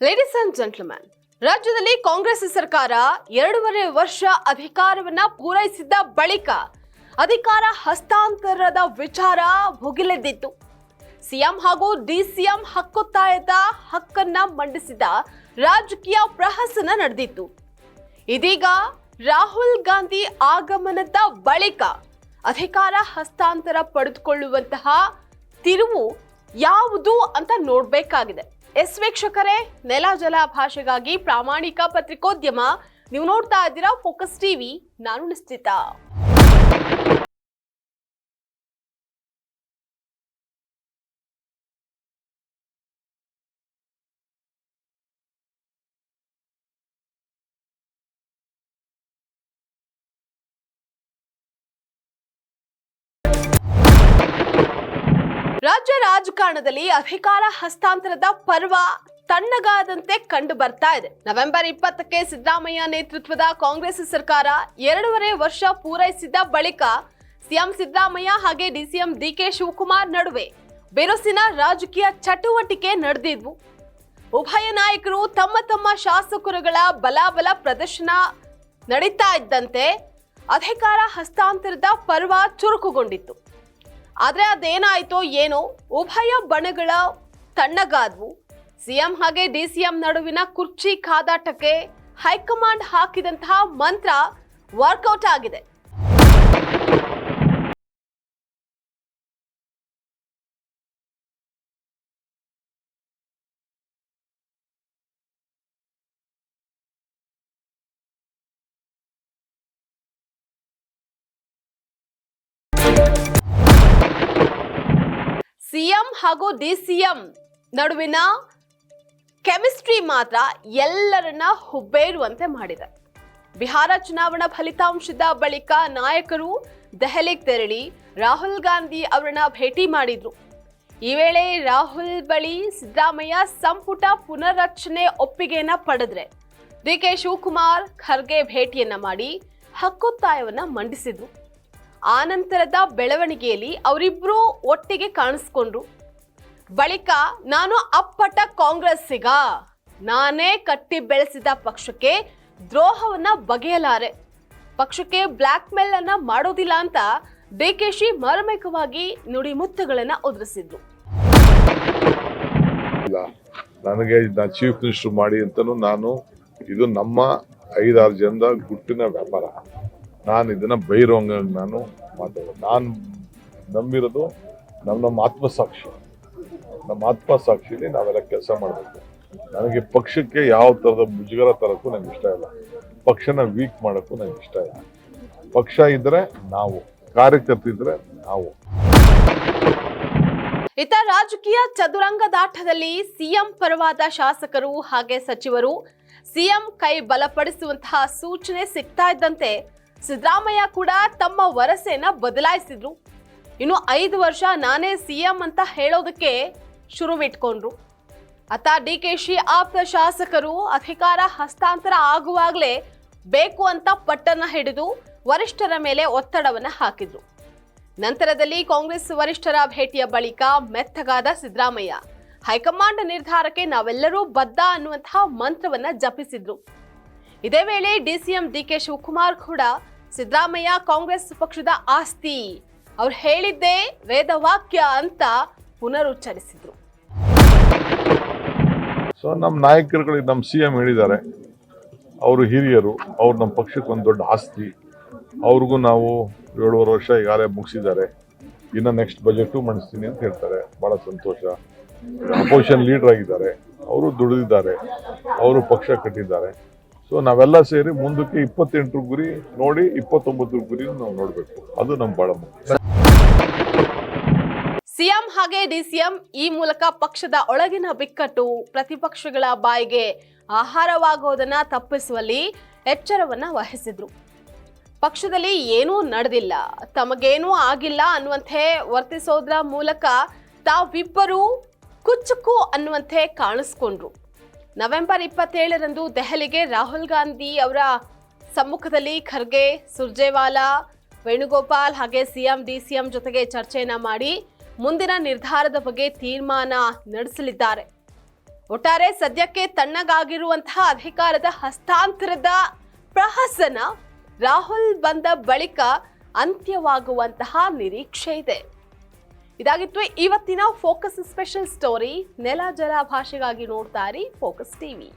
Ladies and gentleman ರಾಜ್ಯದಲ್ಲಿ ಕಾಂಗ್ರೆಸ್ ಸರ್ಕಾರ ಎರಡೂವರೆ ವರ್ಷ ಅಧಿಕಾರವನ್ನ ಪೂರೈಸಿದ್ದ ಬಳಿಕ ಅಧಿಕಾರ ಹಸ್ತಾಂತರದ ವಿಚಾರ ಭುಗಿಲೆದ್ದಿತ್ತು. ಸಿಎಂ ಹಾಗೂ ಡಿಸಿಎಂ ಹಕ್ಕೊತ್ತಾಯದ ಹಕ್ಕನ್ನ ಮಂಡಿಸಿದ ರಾಜಕೀಯ ಪ್ರಹಸನ ನಡೆದಿತ್ತು. ಇದೀಗ ರಾಹುಲ್ ಗಾಂಧಿ ಆಗಮನದ ಬಳಿಕ ಅಧಿಕಾರ ಹಸ್ತಾಂತರ ಪಡೆದುಕೊಳ್ಳುವಂತಹ ತಿರುವು ಯಾವುದು ಅಂತ ನೋಡ್ಬೇಕಾಗಿದೆ. ಎಸ್ ವೀಕ್ಷಕರೇ, ನೆಲ ಜಲ ಭಾಷೆಗಾಗಿ ಪ್ರಾಮಾಣಿಕ ಪತ್ರಿಕೋದ್ಯಮ. ನೀವು ನೋಡ್ತಾ ಇದ್ದೀರಾ ಫೋಕಸ್ ಟಿವಿ ನಾನು ನಿಶ್ಚಿತ. ರಾಜ್ಯ ರಾಜಕಾರಣದಲ್ಲಿ ಅಧಿಕಾರ ಹಸ್ತಾಂತರದ ಪರ್ವ ತಣ್ಣಗಾದಂತೆ ಕಂಡು ಬರ್ತಾ ಇದೆ. ನವೆಂಬರ್ ಇಪ್ಪತ್ತಕ್ಕೆ ಸಿದ್ದರಾಮಯ್ಯ ನೇತೃತ್ವದ ಕಾಂಗ್ರೆಸ್ ಸರ್ಕಾರ ಎರಡೂವರೆ ವರ್ಷ ಪೂರೈಸಿದ ಬಳಿಕ ಸಿಎಂ ಸಿದ್ದರಾಮಯ್ಯ ಹಾಗೆ ಡಿಸಿಎಂ ಡಿಕೆ ಶಿವಕುಮಾರ್ ನಡುವೆ ಬಿರುಸಿನ ರಾಜಕೀಯ ಚಟುವಟಿಕೆ ನಡೆದಿದ್ವು. ಉಭಯ ನಾಯಕರು ತಮ್ಮ ತಮ್ಮ ಶಾಸಕರುಗಳ ಬಲಾಬಲ ಪ್ರದರ್ಶನ ನಡೀತಾ ಇದ್ದಂತೆ ಅಧಿಕಾರ ಹಸ್ತಾಂತರದ ಪರ್ವ ಚುರುಕುಗೊಂಡಿತ್ತು. ಆದ್ರೆ ಅದೇನಾಯ್ತೋ ಏನೋ ಉಭಯ ಬಣಗಳ ತಣ್ಣಗಾದ್ವು. ಸಿಎಂ ಹಾಗೆ ಡಿ ಡಿಸಿಎಂ ನಡುವಿನ ಕುರ್ಚಿ ಕಾದಾಟಕ್ಕೆ ಹೈಕಮಾಂಡ್ ಹಾಕಿದಂತಹ ಮಂತ್ರ ವರ್ಕೌಟ್ ಆಗಿದೆ. ಸಿಎಂ ಹಾಗೂ ಡಿಸಿಎಂ ನಡುವಿನ ಕೆಮಿಸ್ಟ್ರಿ ಮಾತ್ರ ಎಲ್ಲರನ್ನ ಹುಬ್ಬೇರುವಂತೆ ಮಾಡಿದೆ. ಬಿಹಾರ ಚುನಾವಣಾ ಫಲಿತಾಂಶದ ಬಳಿಕ ನಾಯಕರು ದೆಹಲಿಗೆ ತೆರಳಿ ರಾಹುಲ್ ಗಾಂಧಿ ಅವರನ್ನ ಭೇಟಿ ಮಾಡಿದ್ರು. ಈ ವೇಳೆ ರಾಹುಲ್ ಬಳಿ ಸಿದ್ದರಾಮಯ್ಯ ಸಂಪುಟ ಪುನರ್ರಚನೆ ಒಪ್ಪಿಗೆಯನ್ನ ಪಡೆದ್ರೆ ಡಿ ಕೆ ಶಿವಕುಮಾರ್ ಖರ್ಗೆ ಭೇಟಿಯನ್ನ ಮಾಡಿ ಹಕ್ಕೊತ್ತಾಯವನ್ನ ಮಂಡಿಸಿದ್ರು. ಆನಂತರದ ಬೆಳವಣಿಗೆಯಲ್ಲಿ ಅವರಿಬ್ರು ಒಟ್ಟಿಗೆ ಕಾಣಿಸ್ಕೊಂಡ್ರು. ಬಳಿಕ ನಾನು ಅಪ್ಪಟ ಕಾಂಗ್ರೆಸ್ಸಿಗ. ನಾನೇ ಕಟ್ಟಿ ಬೆಳೆಸಿದ ಪಕ್ಷಕ್ಕೆ ದ್ರೋಹವನ್ನ ಬಗೆಯಲಾರೆ. ಪಕ್ಷಕ್ಕೆ ಬ್ಲ್ಯಾಕ್ ಮೇಲ್ ಅನ್ನ ಮಾಡೋದಿಲ್ಲ ಅಂತ ಡಿಕೆಶಿ ಮಾರ್ಮಿಕವಾಗಿ ನುಡಿಮುತ್ತುಗಳನ್ನ ಉದುರಿಸಿದ್ರು. ನನಗೆ ಚೀಫ್ ಮಿನಿಸ್ಟರ್ ಮಾಡಿ ಅಂತಲೂ ನಾನು ಇದು ನಮ್ಮ ಐದಾರು ಜನದ ಗುಟ್ಟಿನ ವ್ಯಾಪಾರ. ನಾನು ಇದನ್ನ ಬೈರೋಂಗ ನಾನು ಮಾತಾಡೋದು. ನಾನು ನಂಬಿರೋದು ನಮ್ಮ ನಮ್ಮ ಆತ್ಮಸಾಕ್ಷಿ. ನಮ್ಮ ಆತ್ಮಸಾಕ್ಷಿಲಿ ನಾವೆಲ್ಲ ಕೆಲಸ ಮಾಡಬೇಕು. ನನಗೆ ಪಕ್ಷಕ್ಕೆ ಯಾವ ಥರದ ಮುಜುಗರ ತರಕ್ಕೂ ನನಗೆ ಇಷ್ಟ ಇಲ್ಲ. ಪಕ್ಷನ ವೀಕ್ ಮಾಡೋಕ್ಕೂ ನಂಗೆ ಇಷ್ಟ ಇಲ್ಲ. ಪಕ್ಷ ಇದ್ರೆ ನಾವು ಕಾರ್ಯಕರ್ತಿದ್ರೆ ನಾವು. ಇತ ರಾಜಕೀಯ ಚದುರಂಗದಾಟದಲ್ಲಿ ಸಿಎಂ ಪರವಾದ ಶಾಸಕರು ಹಾಗೆ ಸಚಿವರು, ಸಿಎಂ ಕೈ ಬಲಪಡಿಸುವಂತಹ ಸೂಚನೆ ಸಿಗ್ತಾ ಇದ್ದಂತೆ ಸಿದ್ದರಾಮಯ್ಯ ಕೂಡ ತಮ್ಮ ವರಸೆಯನ್ನ ಬದಲಾಯಿಸಿದ್ರು. ಇನ್ನು ಐದು ವರ್ಷ ನಾನೇ ಸಿಎಂ ಅಂತ ಹೇಳೋದಕ್ಕೆ ಶುರುವಿಟ್ಕೊಂಡ್ರು. ಅತ ಡಿ ಕೆ ಶಿ ಆಪ್ತ ಶಾಸಕರು ಅಧಿಕಾರ ಹಸ್ತಾಂತರ ಆಗುವಾಗಲೇ ಬೇಕು ಅಂತ ಪಟ್ಟನ್ನ ಹಿಡಿದು ವರಿಷ್ಠರ ಮೇಲೆ ಒತ್ತಡವನ್ನು ಹಾಕಿದ್ರು. ನಂತರದಲ್ಲಿ ಕಾಂಗ್ರೆಸ್ ವರಿಷ್ಠರ ಭೇಟಿಯ ಬಳಿಕ ಮೆತ್ತಗಾದ ಸಿದ್ದರಾಮಯ್ಯ. ಹೈಕಮಾಂಡ್ ನಿರ್ಧಾರಕ್ಕೆ ನಾವೆಲ್ಲರೂ ಬದ್ಧ ಅನ್ನುವಂತಹ ಮಂತ್ರವನ್ನ ಜಪಿಸಿದ್ರು. ಇದೇ ವೇಳೆ ಡಿಸಿಎಂ ಡಿಕೆ ಶಿವಕುಮಾರ್ ಕೂಡ ಸಿದ್ದರಾಮಯ್ಯ ಕಾಂಗ್ರೆಸ್ ಪಕ್ಷದ ಆಸ್ತಿ. ಅವ್ರು ಹೇಳಿದ್ದೇ ವೇದವಾಕ್ಯ ಅಂತ ಪುನರುಚ್ಚರಿಸಿದ್ರು. ಸೊ ನಮ್ಮ ನಾಯಕರುಗಳಿಗೆ ನಮ್ಮ ಸಿ ಎಂ ಹೇಳಿದ್ದಾರೆ, ಅವರು ಹಿರಿಯರು, ಅವ್ರು ನಮ್ಮ ಪಕ್ಷಕ್ಕೆ ಒಂದು ದೊಡ್ಡ ಆಸ್ತಿ. ಅವ್ರಿಗೂ ನಾವು ಏಳುವರೆ ವರ್ಷ ಈಗಾಗಲೇ ಮುಗಿಸಿದ್ದಾರೆ. ಇನ್ನು ನೆಕ್ಸ್ಟ್ ಬಜೆಟು ಮಂಡಿಸ್ತೀನಿ ಅಂತ ಹೇಳ್ತಾರೆ. ಭಾಳ ಸಂತೋಷ. ಅಪೋಸಿಷನ್ ಲೀಡರ್ ಆಗಿದ್ದಾರೆ. ಅವರು ದುಡಿದಿದ್ದಾರೆ. ಅವರು ಪಕ್ಷ ಕಟ್ಟಿದ್ದಾರೆ. ಸೊ ನಾವೆಲ್ಲ ಸೇರಿ ಮುಂದಕ್ಕೆ ಇಪ್ಪತ್ತೆಂಟರ ಗುರಿ ನೋಡಿ ಇಪ್ಪತ್ತೊಂಬತ್ತರ ಗುರಿ ನಾವು ನೋಡಬೇಕು. ಅದು ನಮ್ಗೆ ಬಹಳ ಮುಖ್ಯ. ಸಿಎಂ ಹಾಗೆ ಡಿಸಿಎಂ ಈ ಮೂಲಕ ಪಕ್ಷದ ಒಳಗಿನ ಬಿಕ್ಕಟ್ಟು ಪ್ರತಿಪಕ್ಷಗಳ ಬಾಯಿಗೆ ಆಹಾರವಾಗೋದನ್ನ ತಪ್ಪಿಸುವಲ್ಲಿ ಎಚ್ಚರವನ್ನ ವಹಿಸಿದ್ರು. ಪಕ್ಷದಲ್ಲಿ ಏನೂ ನಡೆದಿಲ್ಲ. ತಮಗೇನೂ ಆಗಿಲ್ಲ ಅನ್ನುವಂತೆ ವರ್ತಿಸೋದ್ರ ಮೂಲಕ ತಾವಿಬ್ಬರು ಕುಚ್ಚುಕು ಅನ್ನುವಂತೆ ಕಾಣಿಸ್ಕೊಂಡ್ರು. ನವೆಂಬರ್ ಇಪ್ಪತ್ತೇಳರಂದು ದೆಹಲಿಗೆ ರಾಹುಲ್ ಗಾಂಧಿ ಅವರ ಸಮ್ಮುಖದಲ್ಲಿ ಖರ್ಗೆ, ಸುರ್ಜೇವಾಲಾ, ವೇಣುಗೋಪಾಲ್ ಹಾಗೆ ಸಿಎಂ, ಡಿಸಿಎಂ ಜೊತೆಗೆ ಚರ್ಚೆಯನ್ನು ಮಾಡಿ ಮುಂದಿನ ನಿರ್ಧಾರದ ಬಗ್ಗೆ ತೀರ್ಮಾನ ನಡೆಸಲಿದ್ದಾರೆ. ಒಟ್ಟಾರೆ ಸದ್ಯಕ್ಕೆ ತಣ್ಣಗಾಗಿರುವಂತಹ ಅಧಿಕಾರದ ಹಸ್ತಾಂತರದ ಪ್ರಹಸನ ರಾಹುಲ್ ಬಂದ ಬಳಿಕ ಅಂತ್ಯವಾಗುವಂತಹ ನಿರೀಕ್ಷೆ ಇದೆ. ಇದಾಗಿತ್ತು. ಇವತ್ತಿನ ಫೋಕಸ್ ಸ್ಪೆಷಲ್ ಸ್ಟೋರಿ ನೆಲ ಜಲ ಭಾಷೆಗಾಗಿ ನೋಡ್ತಾರೆ ಫೋಕಸ್ ಟಿವಿ